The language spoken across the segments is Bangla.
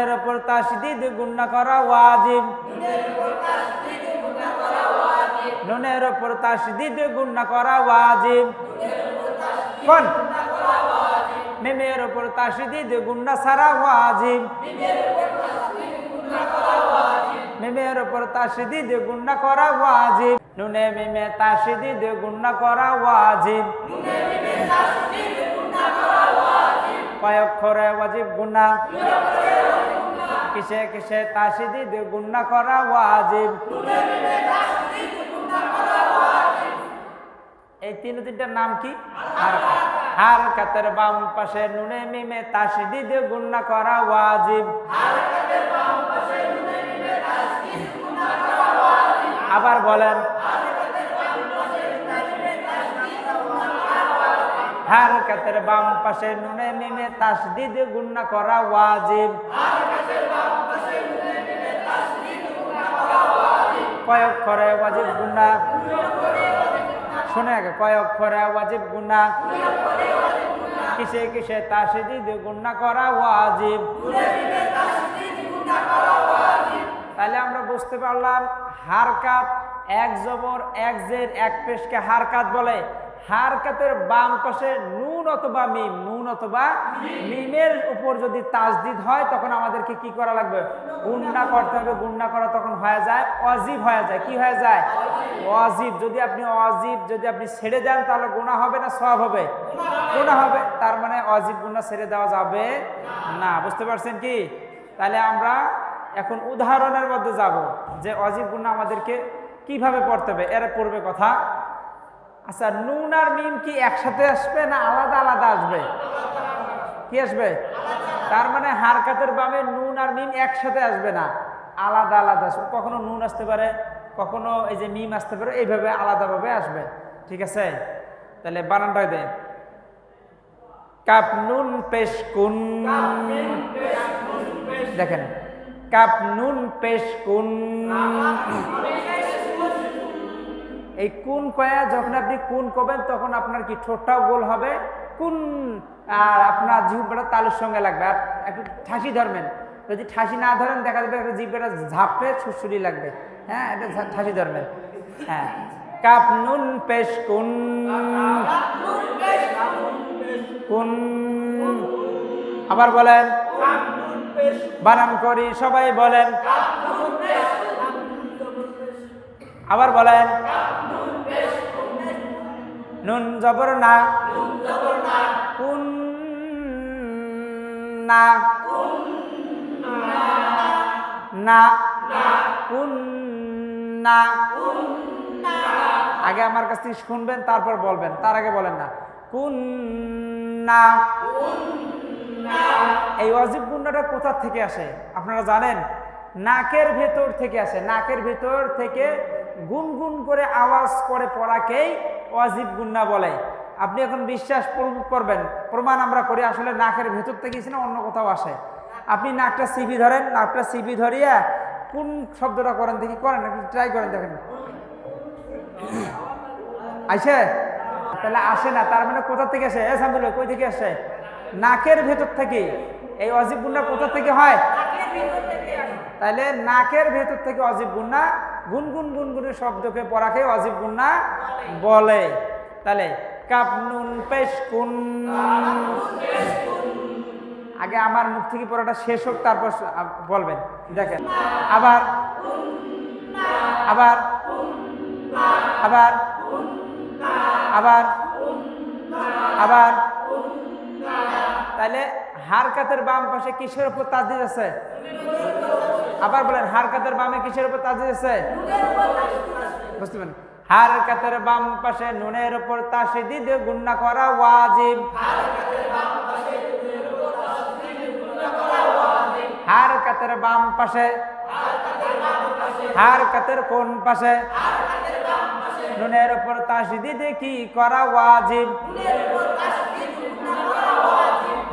এর উপর তাসদিদ গুণনা করা ওয়াজিব। নুনের উপর তাসদিদ গুণনা করা ওয়াজিব। কোন? মিমের উপর তাসদিদ গুণনা সারা ওয়াজিব। মিমের উপর তাসদিদ গুণনা করা ওয়াজিব। নুনে মিমে তাসদিদ গুণনা করা ওয়াজিব। কয়েক করে ওয়াজিব। গুণা। কিসে করা এই তিন তিনটার নাম কি? হারকাত হারকাতের বাম পাশে নুনে মিমে তাসদিদ গুণনা করা ওয়াজিব। আবার বলেন হারকাতের বাম পাশে নুনে মিমে তাসদিদ গুণনা করা ওয়াজিব। কয় অক্ষরে ওয়াজিব গুণা শুনে আগে, কয় অক্ষরে ওয়াজিব গুণা কিসে কিসে তাসদিদ গুণনা করা ওয়াজিব? তাহলে আমরা বুঝতে পারলাম, হারকাত এক জবর, এক জের, এক পেশকে হারকাত বলে। হারকাতের বাম পাশে নুন অথবা মিম, নুন অথবা মিমের উপর যদি তাজদিদ হয়, তখন আমাদেরকে কি করা লাগবে? গুন্না করতে হবে, গুন্না করা তখন হয়ে যায়, অজীব হয়ে যায়। কি হয়ে যায়? অজীব। যদি আপনি অজীব, যদি আপনি ছেড়ে দেন তাহলে গুণা হবে না সব হবে? গুণা হবে। তার মানে অজীব গুণা ছেড়ে দেওয়া যাবে না। বুঝতে পারছেন কি? তাহলে আমরা এখন উদাহরণের মধ্যে যাব যে অজীব গুণা আমাদেরকে কীভাবে পড়তে হবে? এর পূর্বে কথা আচ্ছা নুন আর মিম কি একসাথে আসবে না আলাদা আলাদা আসবে? কি আসবে? তার মানে হারকাতের বামে নুন আর মিম একসাথে আসবে না, আলাদা আলাদা আসবে। কখনো নুন আসতে পারে, কখনো এই যে মিম আসতে পারে, এইভাবে আলাদাভাবে আসবে। ঠিক আছে? তাহলে বানানটা দেন। কাপ নুন পেশ কুন। দেখেন, কাপ নুন পেশ কুন। এই কোন কয়া যখন আপনি কোন কবেন তখন আপনার কি ঠোঁটটাও গোল হবে? কোন, আর আপনার জিহ্বাটা তালুর সঙ্গে লাগবে। আর একটু ঠাসি ধরবেন। যদি ঠাসি না ধরেন, দেখা যাবে একটা জিহ্বাটা ঝাপে সুরসুরি লাগবে। হ্যাঁ এটা ঠাসি ধরবেন। হ্যাঁ। কাপ, নুন পেশ কুন? কুন? আবার বলেন। বানান করি, সবাই বলেন। আবার বলেন। নুন জবর না। কুন না। কুন না আগে আমার কাছ থেকে শুনবেন, তারপর বলবেন। তার আগে বলেন না। কুন না এই অজিব গুন্ডাটা কোথা থেকে আসে? আপনারা জানেন? নাকের ভেতর থেকে আসে। নাকের ভেতর থেকে গুনগুন করে আওয়াজ করে পড়াকেই অজিব গুন্না বলে। আপনি এখন বিশ্বাস করবেন, প্রমাণ আমরা করি, আসলে নাকের ভেতর থেকে না অন্য কোথাও আসে। আপনি নাকটা সিবি ধরেন, নাকটা সিবি ধরিয়া কোন শব্দটা করেন দেখি করেন আপনি ট্রাই করেন দেখেন। আসে তাহলে আসে না, তার মানে কোথা থেকে আসে? এ সামদুল কই থেকে আসে? নাকের ভেতর থেকে। এই অজীব গুন্না কোথা থেকে হয়? তাহলে নাকের ভেতর থেকে অজীব গুন্না গুনগুন গুনগুনের শব্দকে পড়াকে অজীব গুন্না বলে। তাহলে কাপ নুন পেশ কুন। আগে আমার মুখ থেকে পড়াটা শেষ হোক, তারপর বলবেন। দেখেন। আবার। আবার। আবার। আবার। আবার। তাহলে হারকাতের বাম পাশে কিসের উপর তাজদিদ আছে? আবার বলেন হারকাতের বামে কিসের উপর তাজদিদ আছে? বুঝতে পারেন হারকাতের বাম পাশে নুনের উপর তাসদিদ, গুন্না করা ওয়াজিব। হারকাতের বাম পাশে হারকাতের কোন পাশে? নুনের উপর তাসদিদ কি করা ওয়াজিব?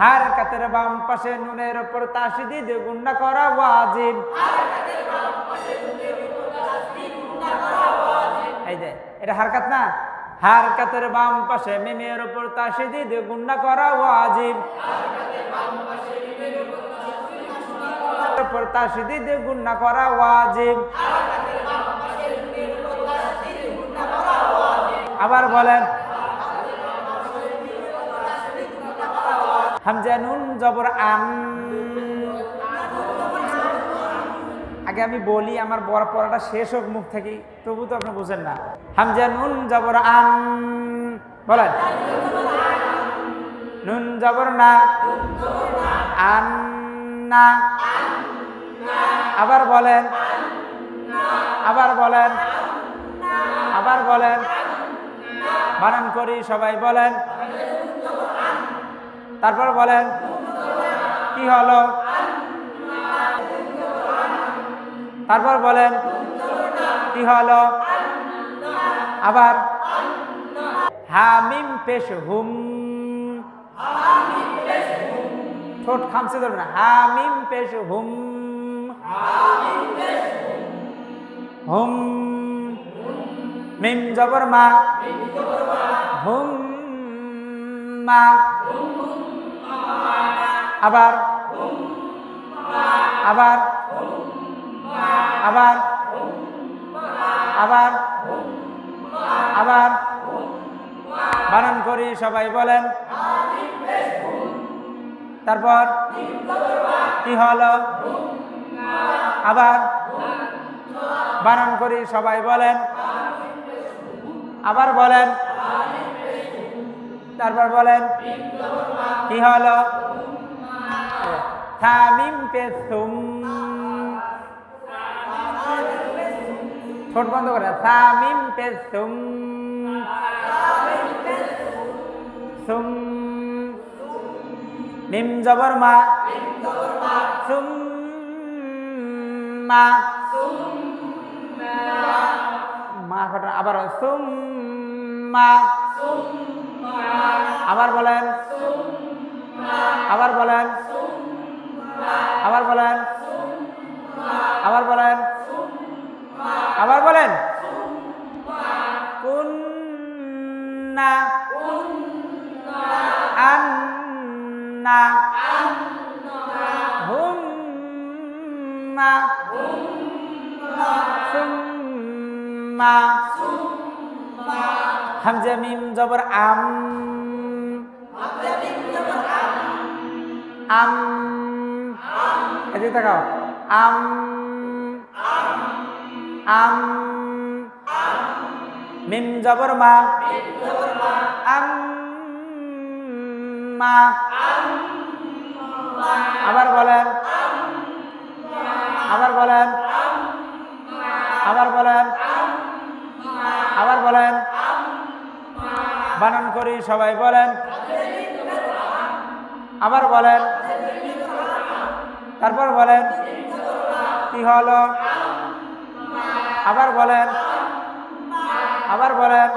হারকাতের বাম পাশে নুনের উপর তাসদিদ গুন্না করা ওয়াজিব। এই যে, এটা হারকাত না? হারকাতের বাম পাশে মিমের উপর তাসদিদ গুন্না করা ওয়াজিব। উপর তাসদিদ গুণনা করা ওয়াজিব। আবার বলেন হামজা নুন জবর আম। আগে আমি বলি, আমার বড় পড়াটা শেষ হোক মুখ থেকে, তবু তো আপনি বুঝেন না। হামজা নুন জবর আম। বলেন। নুন জবর না। আন না। আবার বলেন। আবার বলেন। আবার বলেন। বানান করি, সবাই বলেন। তারপর বলেন, কি হলো? তারপর বলেন, কি হলো? আবার, হামিম পেশ হুম। ঠোঁট খামছে ধরবে না। হামিম পেশ হুম। হুম। মিম জবর মা। হুম মা। আবার আবার আবার আবার আবার বানান করি, সবাই বলেন। তারপর কি হলো? আবার বানান করি, সবাই বলেন। আবার বলেন। তারপর বলেন, কি হলো? থামিম পেসুম ঠোঁট বন্ধ করে থামিম পেসুম সুম। মিম জবর মা। সুম মা। আবার সুম মা। আবার বলেন আবার বলেন। আবার বলেন। আবার বলেন। আবার বলেন। কুন্না আন্না জবর আম আম এদিকে তাকাও আম আম, মিম জবর মা আম মা আবার বলেন আবার বলেন আবার বলেন আবার বলেন, বানান করি সবাই বলেন, আবার বলেন তারপর বলেন, কি হলো? আবার বলেন আবার বলেন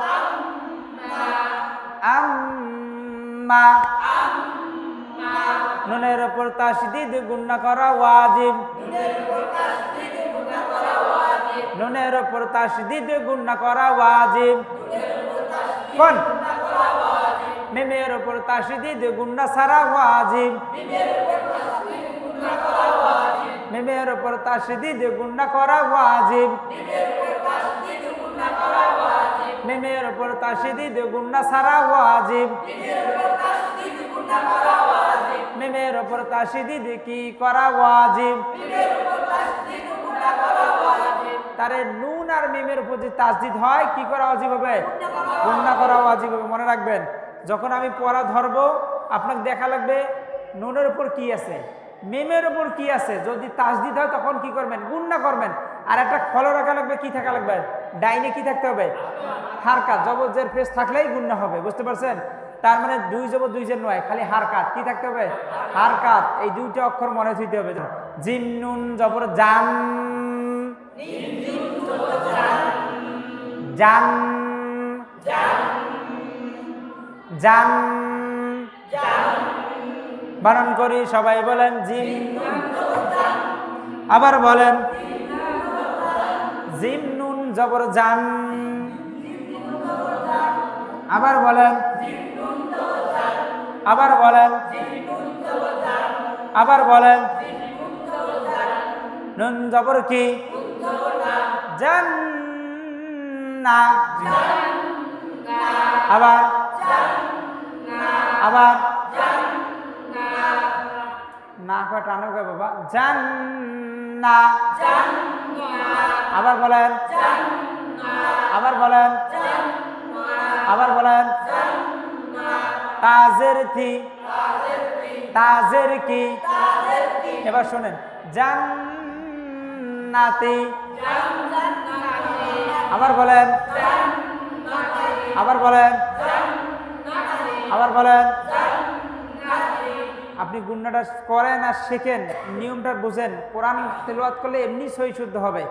নুনের উপর তাসদিদ গুণনা করা ওয়াজিব। নুনের উপর তাসদিদ গুণনা করা ওয়াজিব। কোন? মিমের উপর তাসদিদ গুণনা সারা ওয়াজিব। মিমের উপর তাসদিদ গুণনা করা ওয়াজিব। মিমের উপর তাসদিদ গুণনা সারা ওয়াজিব। মিমের উপর তাসদিদ কি করা ওয়াজিব? তারে নুন আর মিমের উপর যে তাসদিদ হয়, কি করা ওয়াজিব হবে? গুণনা করা ওয়াজিব হবে, মনে রাখবেন। যখন আমি পড়া ধরবো, আপনাকে দেখা লাগবে, নুনের উপর কি আছে? মিমের উপর কি আছে? যদি তাসদিদ হয় তখন কি করবেন? গুণনা করবেন। আর একটা ফলো রাখা লাগবে, কি থাকা লাগবে? ডাইনে কি থাকতে হবে? হারকাত জবজের ফেস থাকলেই গুণনা হবে, বুঝতে পারছেন? তার মানে দুই জব দুই জের নয়, খালি হারকাত, কি থাকতে হবে? হারকাত, এই দুইটা অক্ষর মনে থইতে হবে। জিম নুন জবর জান। জান। জান। বানান করি সবাই বলেন জিম আবার বলেন জিম নুন জবর জান আবার বলেন আবার বলেন আবার বলেন নুন জবর কি? জান্না। আবার আবার টানো জান্না আবার বলেন আবার বলেন আবার বলেন, তাজের থি তাজের কি? এবার শোনেন, জান্নাতি। আবার বলেন আবার বলেন আবার বলেন আপনি গুন্ডাটা করেন আর শেখেন নিয়মটা বুঝেন কোরআন তেলোয়াত করলে এমনি সই শুদ্ধ হবে।